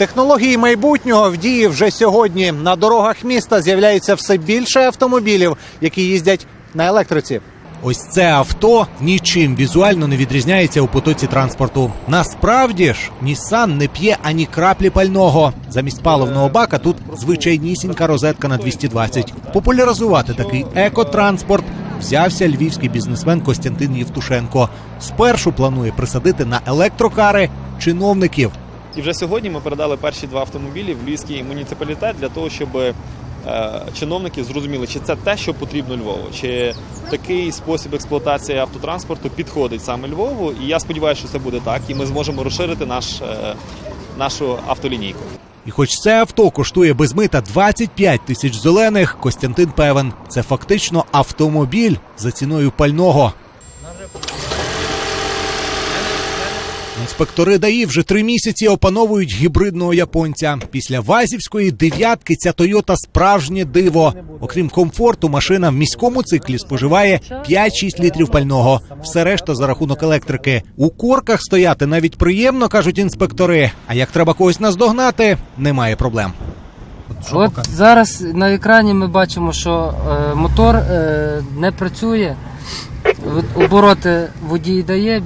Технології майбутнього в дії вже сьогодні. На дорогах міста з'являється все більше автомобілів, які їздять на електриці. Ось це авто нічим візуально не відрізняється у потоці транспорту. Насправді ж Nissan не п'є ані краплі пального. Замість паливного бака тут звичайнісінька розетка на 220. Популяризувати такий екотранспорт взявся львівський бізнесмен Костянтин Євтушенко. Спершу планує присадити на електрокари чиновників. І вже сьогодні ми передали перші два автомобілі в Львівський муніципалітет для того, щоб е, чиновники зрозуміли, чи це те, що потрібно Львову, чи такий спосіб експлуатації автотранспорту підходить саме Львову. І я сподіваюся, що це буде так, і ми зможемо розширити наш, е, нашу автолінійку. І хоч це авто коштує без мита 25 тисяч зелених, Костянтин певен, це фактично автомобіль за ціною пального. Інспектори ДАІ вже три місяці опановують гібридного японця. Після вазівської дев'ятки ця Тойота справжнє диво. Окрім комфорту, машина в міському циклі споживає 5-6 літрів пального. Все решта за рахунок електрики. У корках стояти навіть приємно, кажуть інспектори. А як треба когось наздогнати, немає проблем. От зараз на екрані ми бачимо, що е, мотор е, не працює. Обороти водій дає,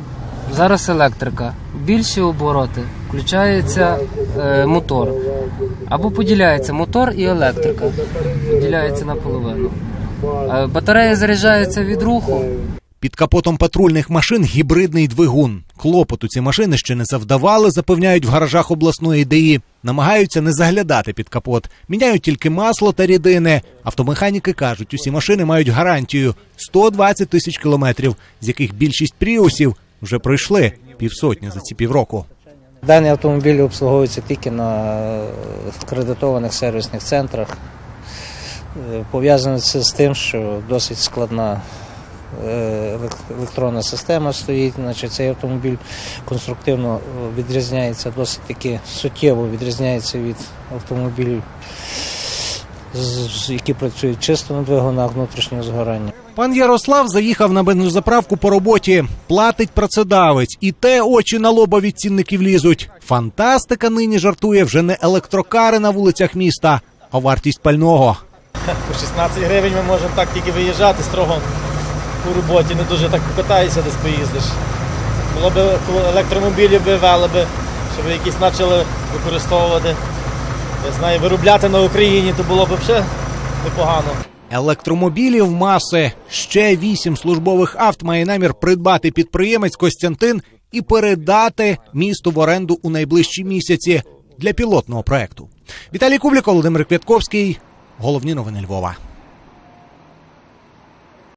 зараз електрика. Більші обороти включається е, мотор. Або поділяється мотор і електрика. Поділяється наполовину. Е, батарея заряджається від руху. Під капотом патрульних машин гібридний двигун. Клопоту ці машини ще не завдавали, запевняють в гаражах обласної ДАІ. Намагаються не заглядати під капот. Міняють тільки масло та рідини. Автомеханіки кажуть, усі машини мають гарантію 120 тисяч кілометрів, з яких більшість пріусів вже пройшли півсотні за ці півроку. Дані автомобілі обслуговуються тільки на кредитованих сервісних центрах. Е, Пов'язано це з тим, що досить складна е, електронна система стоїть. Значить, цей автомобіль конструктивно е, відрізняється, досить таки суттєво відрізняється від автомобілів, які працюють чисто на двигунах внутрішнього згорання. Пан Ярослав заїхав на бензозаправку по роботі. Платить працедавець, і те очі на лоба від цінників лізуть. Фантастика нині жартує вже не електрокари на вулицях міста, а вартість пального. По 16 гривень ми можемо так тільки виїжджати строго у роботі, не дуже так покатаєшся, десь поїздиш. Було б електромобілі би вели би, щоб якісь почали використовувати. Я знаю, виробляти на Україні, то було б взагалі непогано. Електромобілів маси. Ще вісім службових авт має намір придбати підприємець Костянтин і передати місту в оренду у найближчі місяці для пілотного проекту. Віталій Кублік, Володимир Квятковський. Головні новини Львова.